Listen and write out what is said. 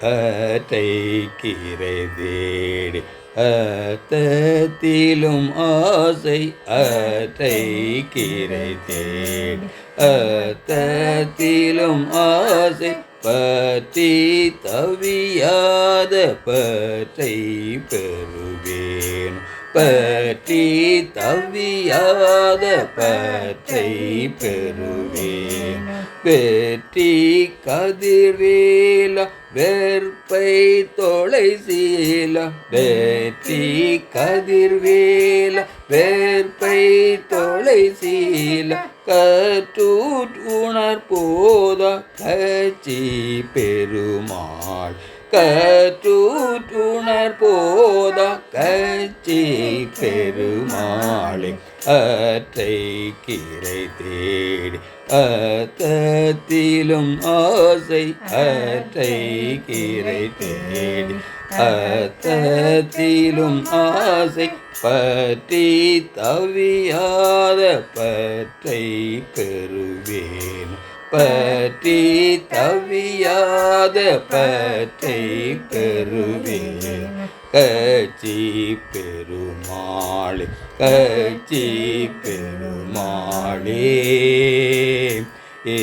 அத்தை கீரை தேடி அத்தத்திலும் ஆசை அத்தை கீரை தேடி அத்தத்திலும் ஆசை பற்றி தவியாத பற்றை பெறுவேன். பற்றி தவியாத பற்றை பெறுவேன். வெற்றி கதிர்வேல வெற்பை தொலை சீல. வெற்றி கதிர்வேல வேற்பை தொலை சீல. கற்றூட் உணர் போத கச்சி பெருமாள். கற்றுணர் போத கச்சி பெருமாளை அற்றை கீரை தேடி அத்தத்திலும் ஆசை அற்றை கீரை தேடி அத்தத்திலும் ஆசை பற்றி தவியாத பற்றை பெறுவேன். பற்றி தவியாத பற்றை பெறுவேன். கச்சி பெருமாளே கச்சி பெருமாளே. ஏ